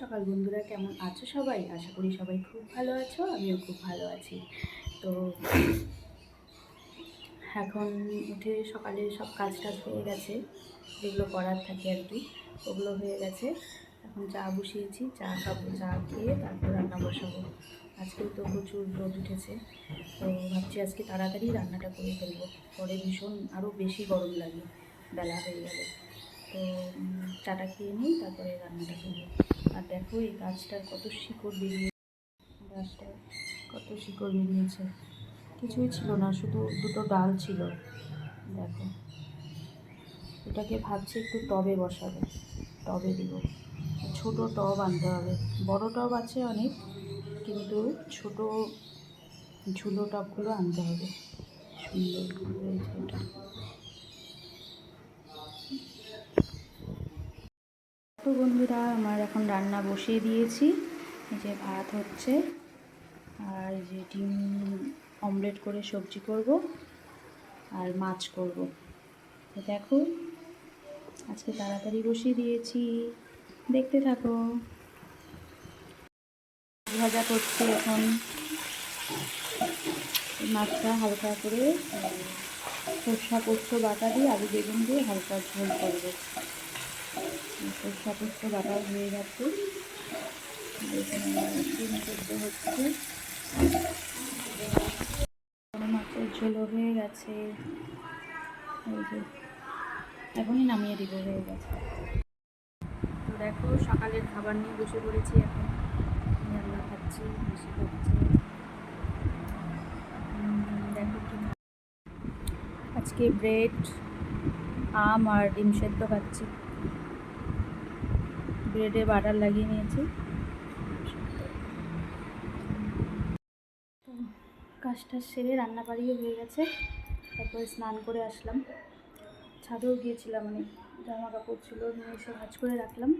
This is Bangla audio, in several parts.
সকাল বন্ধুরা, কেমন আছো সবাই? আশা করি সবাই খুব ভালো আছো, আমিও খুব ভালো আছি। তো এখন উঠে সকালে সব কাজ টাজ হয়ে গেছে, যেগুলো করার থাকে আর কি, ওগুলো হয়ে গেছে। এখন চা বসিয়েছি, চা খাব, চা খেয়ে তারপর রান্না বসাবো। আজকেও তো প্রচুর রোদ উঠেছে, তো ভাবছি আজকে তাড়াতাড়ি রান্নাটা করে ফেলব। পরে ভীষণ আরও বেশি গরম লাগে, বেলা হয়ে গেলে। তো চাটা খেয়ে নিই, তারপরে রান্নাটা করব। আর দেখো এই গাছটার কত শিকড় বেরিয়ে গাছটার কত শিকড় বেরিয়েছে। কিছুই ছিল না, শুধু দুটো ডাল ছিল। দেখো। এটাকে ভাবছি একটু টবে বসাবো। টবে দিব। ছোট টব আনতে হবে। বড় টব আছে অনেক, কিন্তু ছোট ঝুলো টবগুলো আনতে হবে। সুন্দর এটা। তো বন্ধুরা, আমার এখন রান্না বসিয়ে দিয়েছি। এই যে ভাত হচ্ছে, আর যে ডিম অমলেট করে সবজি করব, আর মাছ করব। তো দেখো, আজকে তাড়াতাড়ি বসিয়ে দিয়েছি। দেখতে থাকো। ভাজা করছি এখন। মাছটা হালকা করে, সরষা পোস্ত বাটা দিয়ে আলু বেগুন দিয়ে হালকা ঝোল করব। সরষা পোস্ত বাটা হয়ে গেছে হচ্ছে মাছের ঝোলও হয়ে গেছে। এখনই নামিয়ে দিব, হয়ে গেছে। তো দেখো, সকালের খাবার নিয়ে বসে পড়েছি এখন। রান্না খাচ্ছি বেশি খাচ্ছি দেখো কি। আজকে ব্রেড, আম আর ডিম সেদ্ধ খাচ্ছি। ব্রেডে বাটার লাগিয়ে নিয়েছি। কাজটা সেরে রান্না বাড়িও হয়ে গেছে। তারপরে স্নান করে আসলাম। ছাদেও গিয়েছিলাম অনেক জামা কাপড় ছিল, নিয়ে এসে ভাজ করে রাখলাম।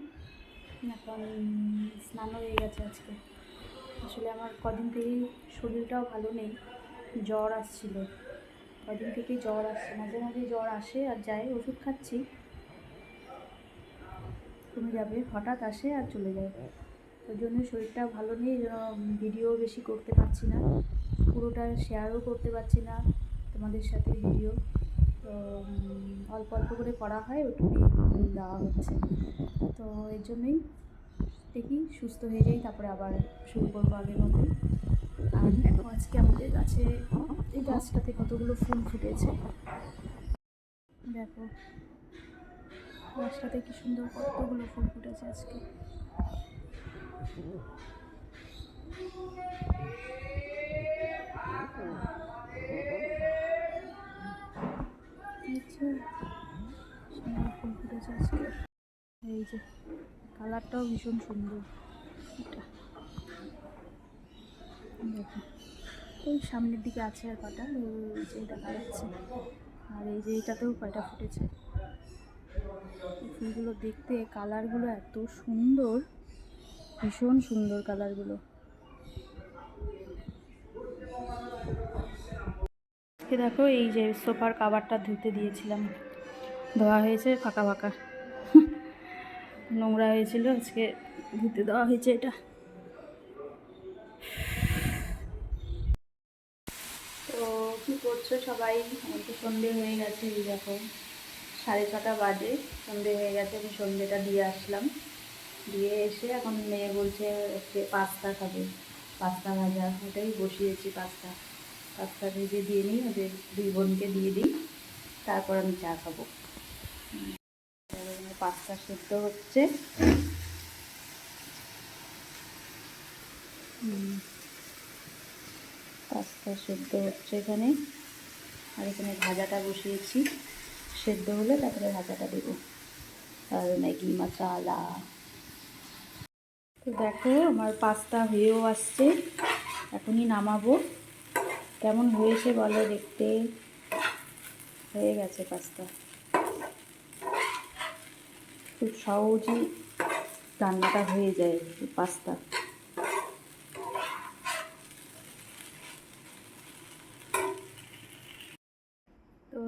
এখন স্নানও হয়ে গেছে আজকে। আসলে আমার কদিন থেকেই শরীরটাও ভালো নেই। জ্বর আসছিল। কদিন থেকেই জ্বর আসছে। মাঝে মাঝে জ্বর আসে আর যায় ওষুধ খাচ্ছি। কমে যাবে, হঠাৎ আসে আর চলে যায়। ওই জন্য শরীরটা ভালো নেই ভিডিও বেশি করতে পারছি না। পুরোটা শেয়ারও করতে পারছি না তোমাদের সাথে ভিডিও। তো অল্প অল্প করে করা হয়, ওটুকুই দেওয়া হচ্ছে। তো, এর জন্যই দেখি সুস্থ হয়ে যাই, তারপরে আবার শুরু করব আগের মতোই। আর দেখো আজকে আমাদের গাছে, এই গাছটাতে কতগুলো ফুল ফুটেছে। দেখো। গাছটাতে কি সুন্দর কতগুলো ফুল ফুটেছে আজকে। ফুল ফুটেছে আজকে। এই যে, কালারটাও ভীষণ সুন্দর। এটা। দেখো। ওই সামনের দিকে আছে আর কটা দেখা যাচ্ছে। আর এই যে এটাতেও কয়টা ফুটেছে? ফুলগুলো দেখতে কালারগুলো এত সুন্দর, ভীষণ সুন্দর কালারগুলো দেখো, এই যে সোফার কাভারটা ধুতে দিয়েছিলাম। ধোয়া হয়েছে, ফাঁকা ফাঁকা। নোংরা হয়েছিল, আজকে ধুতে দেওয়া হয়েছে এটা। তো কী করছ সবাই? তো সন্ধে হয়ে গেছে, এই দেখো। সাড়ে ছটা বাজে, সন্ধে হয়ে গেছে, আমি সন্ধেটা দিয়ে আসলাম। দিয়ে এসে এখন মেয়ে বলছে হচ্ছে পাস্তা খাবে, পাস্তা ভাজা। ওটাই বসিয়েছি পাস্তা। পাস্তা ভেজে দিয়ে নিই, ওদের দুই বোনকে দিয়ে দিই, তারপর আমি চা খাব। পাস্তা সেদ্ধ হচ্ছে। পাস্তা সেদ্ধ হচ্ছে এখানে। আর এখানে ভাজাটা বসিয়েছি। সেদ্ধ হলে তারপরে ভাজাটা দেবো। আর ম্যাগি, মশালা। তো দেখো, আমার পাস্তা হয়েও আসছে। এখনই নামাবো। কেমন হয়েছে বলো দেখতে? হয়ে গেছে পাস্তা। খুব সহজেই রান্নাটা হয়ে যায় পাস্তা।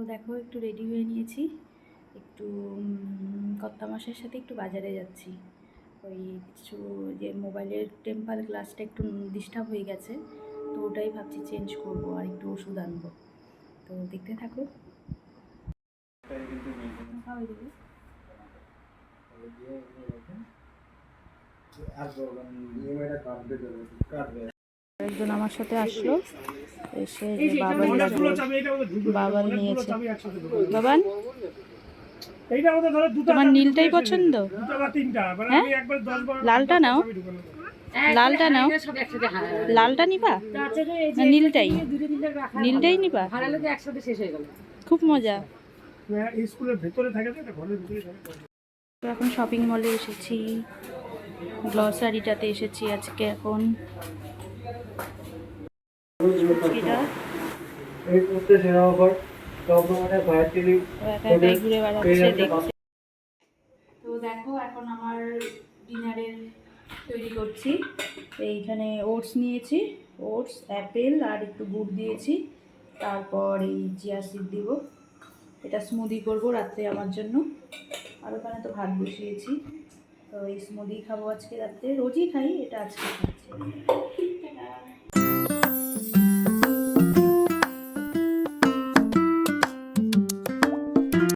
দেখো একটু রেডি হয়ে নিয়েছি। একটু উম, কর্তা মাসের সাথে একটু বাজারে যাচ্ছি। ওই কিছু যে মোবাইলের টেম্পার গ্লাসটা একটু ডিস্টার্ব হয়ে গেছে তো ওটাই ভাবছি চেঞ্জ করব আর একটু ওষুধ আনব। তো দেখতে থাকো। একজন আমার সাথে আসলো। এসে যে বাবার বাবার নিয়েছে। বাবান? এইটা আমাদের ধরো দুটো তোমার নীলটাই পছন্দ? মানে হ্যাঁ? আমি একবার দশ বার লালটা নাও। লালটা নাও। লালটা নিবা? না নীলটাই। নীলটাই নিবা? খুব মজা। হ্যাঁ, এই স্কুলের ভেতরে থাকে তো এটা ঘরের ভিতরে থাকে। তো এখন শপিং মলে এসেছি। গ্লসারিটাতে এসেছি আজকে এখন। এই ঘুরে বেড়াচ্ছে দেখছে। তো দেখো এখন আমার ডিনারের তৈরি করছি। এইখানে ওটস নিয়েছি। ওটস অ্যাপেল আর একটু গুড় দিয়েছি। তারপর এই চিয়া সিড দিব। এটা স্মুদি করব রাত্রে আমার জন্য। আর ওখানে তো ভাত বসিয়েছি। তো এই স্মুদি খাব আজকে রাত্রে। রোজই খাই এটা আজকে খাচ্ছি।